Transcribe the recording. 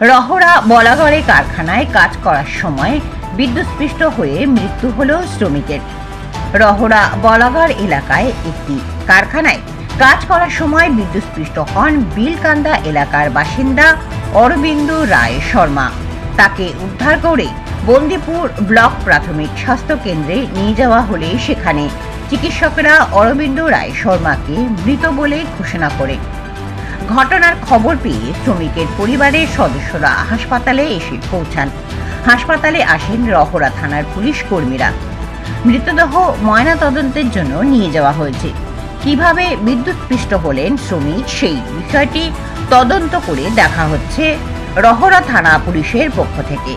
রহরা বলাগড়ে কারখানায় কাজ করার সময় বিদ্যুৎস্পৃষ্ট হয়ে মৃত্যু হল শ্রমিকের। রহরা বলাগড় এলাকায় একটি কারখানায় কাজ করার সময় বিদ্যুৎস্পৃষ্ট হন বিলকান্দা এলাকার বাসিন্দা অরবিন্দু রায় শর্মা। তাকে উদ্ধার করে বন্দিপুর ব্লক প্রাথমিক স্বাস্থ্য কেন্দ্রে নিয়ে যাওয়া হলে সেখানে চিকিৎসকরা অরবিন্দ রায় শর্মাকে মৃত বলে ঘোষণা করে। ঘটনার খবর পেয়ে শ্রমিকের পরিবারের সদস্যরা হাসপাতালে এসে পৌঁছান। হাসপাতালে আসেন রহরা থানার পুলিশ কর্মীরা। মৃতদেহ ময়নাতদন্তের জন্য নিয়ে যাওয়া হয়েছে। কীভাবে বিদ্যুৎপৃষ্ট হলেন শ্রমিক সেই বিষয়টি তদন্ত করে দেখা হচ্ছে রহরা থানা পুলিশের পক্ষ থেকে।